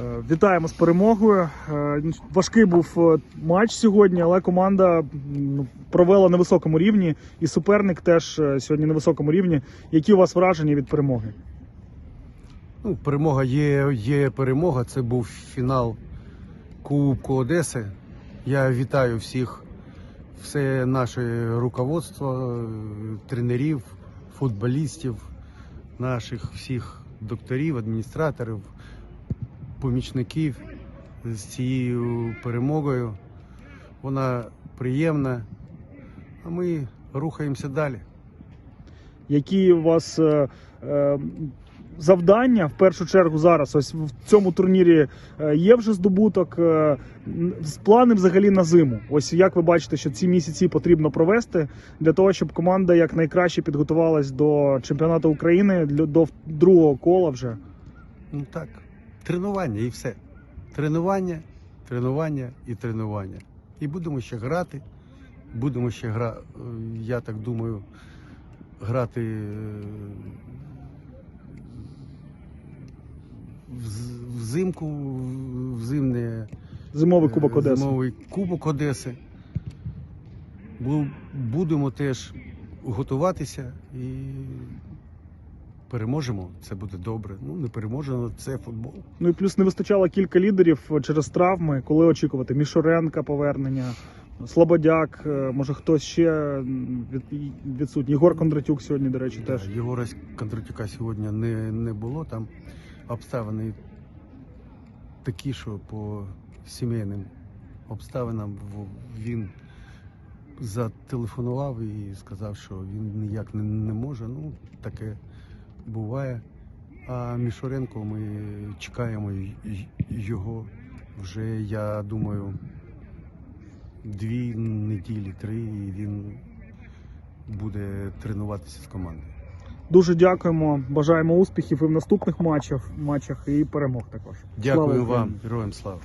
Е, Вітаємо з перемогою. Е, Важкий був е, матч сьогодні, але команда провела на високому рівні, і суперник теж сьогодні на високому рівні. Які у вас враження від перемоги? Ну, перемога є, є перемога. Це був фінал Кубку Одеси. Я вітаю всіх, все наше руководство, тренерів, футболістів, наших всіх докторів, адміністраторів, помічників з цією перемогою. Вона приємна, а ми рухаємося далі. Які у вас е, е, завдання в першу чергу зараз? Ось в цьому турнірі е, є вже здобуток. е, з- Плани взагалі на зиму. Ось як ви бачите, що ці місяці потрібно провести для того, щоб команда якнайкраще підготувалась до чемпіонату України до другого кола вже. Ну так, тренування і все. Тренування, тренування і тренування. І будемо ще грати. Будемо ще гра, е, я так думаю, грати е, взимку, в зимне Зимовий кубок е, Одеси. Зимовий кубок Одеси. Бу- Будемо теж готуватися і переможемо. Це буде добре. Ну, не переможемо, це футбол. Ну і плюс не вистачало кілька лідерів через травми. Коли очікувати? Мішоренка повернення, Слободяк, е, може хтось ще від, відсутній. Єгор Кондратюк сьогодні, до речі, теж. Єгора Кондратюка сьогодні не, не було. Там обставини такі, що по сімейним обставинам він зателефонував і сказав, що він ніяк не, не може. Ну, таке буває. А Мішоренко ми чекаємо його вже, я думаю, дві неділі, три, і він буде тренуватися з командою. Дуже дякуємо. Бажаємо успіхів і в наступних матчах, матчах і перемог також. Дякую Україні! вам, героям слава.